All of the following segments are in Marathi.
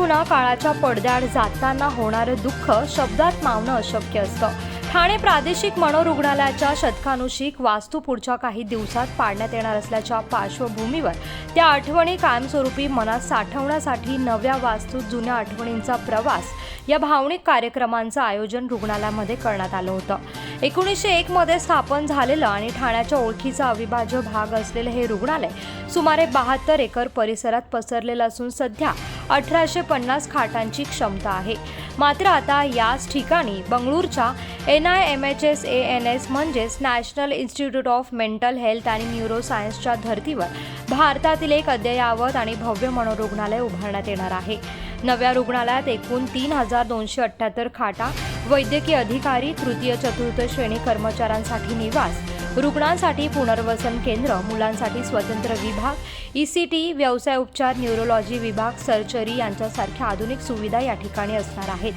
जुना काळाच्या पडद्याआड जाताना होणारं दुःख शब्दात मावणं अशक्य असतं. ठाणे प्रादेशिक मनोरुग्णालयाच्या शतकानुशिक वास्तू पुढच्या काही दिवसात पाडण्यात येणार असल्याच्या पार्श्वभूमीवर त्या आठवणी कायमस्वरूपी मनात साठवण्यासाठी नव्या वास्तूत जुन्या आठवणींचा प्रवास या भावनिक कार्यक्रमांचं आयोजन रुग्णालयामध्ये करण्यात आलं होतं. एकोणीसशे एकमध्ये स्थापन झालेलं आणि ठाण्याच्या ओळखीचा अविभाज्य भाग असलेलं हे रुग्णालय सुमारे बहात्तर एकर परिसरात पसरलेलं असून सध्या अठराशे पन्नास खाटांची क्षमता आहे. मात्र आता याच ठिकाणी बंगळूरच्या N I M H A N S S म्हणजेच national institute of mental health आणि न्यूरो सायन्सच्या धर्तीवर भारतातील एक अद्ययावत आणि भव्य मनोरुग्णालय उभारण्यात येणार आहे. नव्या रुग्णालयात एकूण तीन हजार दोनशे अठ्ठ्याहत्तर खाटा वैद्यकीय अधिकारी तृतीय चतुर्थ श्रेणी कर्मचाऱ्यांसाठी निवास रुग्णांसाठी पुनर्वसन केंद्र मुलांसाठी स्वतंत्र विभाग ई सी टी व्यवसाय उपचार न्यूरोलॉजी विभाग सर्जरी यांच्यासारख्या आधुनिक सुविधा या ठिकाणी असणार आहेत.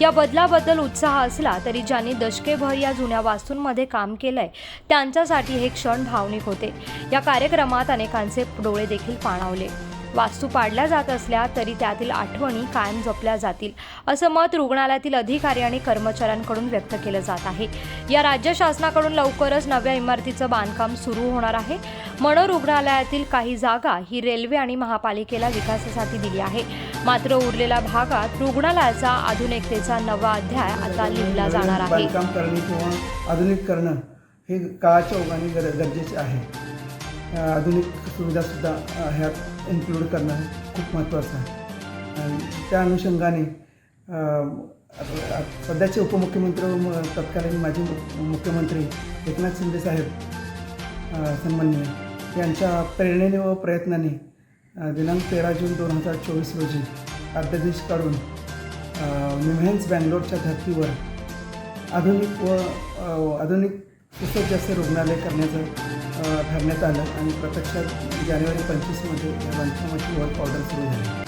या बदलाबद्दल उत्साह असला तरी ज्यांनी दशकेभर या जुन्या वास्तूंमध्ये काम केलंय त्यांच्यासाठी हे क्षण भावनिक होते. या कार्यक्रमात अनेकांचे डोळे देखील पाणावले. वास्तू पाडल्या जात असल्या तरी त्यातील आठवणी कायम जपल्या जातील असं मत रुग्णालयातील अधिकारी आणि कर्मचाऱ्यांकडून व्यक्त केलं जात आहे. या राज्य शासनाकडून लवकरच नव्या इमारतीचं बांधकाम सुरू होणार आहे. मनोरुग्णालयातील काही जागा ही रेल्वे आणि महापालिकेला विकासासाठी दिली आहे. मात्र उरलेल्या भागात रुग्णालयाचा आधुनिकतेचा नवा अध्याय आता लिहिला जाणार आहे. आधुनिक करणं हे काळाच्या ओघाने गरजेचे आहे. आधुनिक सुविधासुद्धा ह्यात इन्क्लूड करणं खूप महत्त्वाचं आहे. आणि त्या अनुषंगाने सध्याचे उपमुख्यमंत्री व म- तत्कालीन माजी मुख्यमंत्री एकनाथ शिंदे साहेब यांच्या प्रेरणेने व प्रयत्नाने दिनांक तेरा जून दोन हजार चोवीस रोजी अध्यादेश काढून निम्हॅन्स बँगलोरच्या धर्तीवर आधुनिक व आधुनिक खूपच जास्त रुग्णालय करण्याचं ठरण्यात आलं आणि प्रत्यक्षात जानेवारी पंचवीसमध्ये या लंचमाची वर्क ऑर्डर सुरू झाली.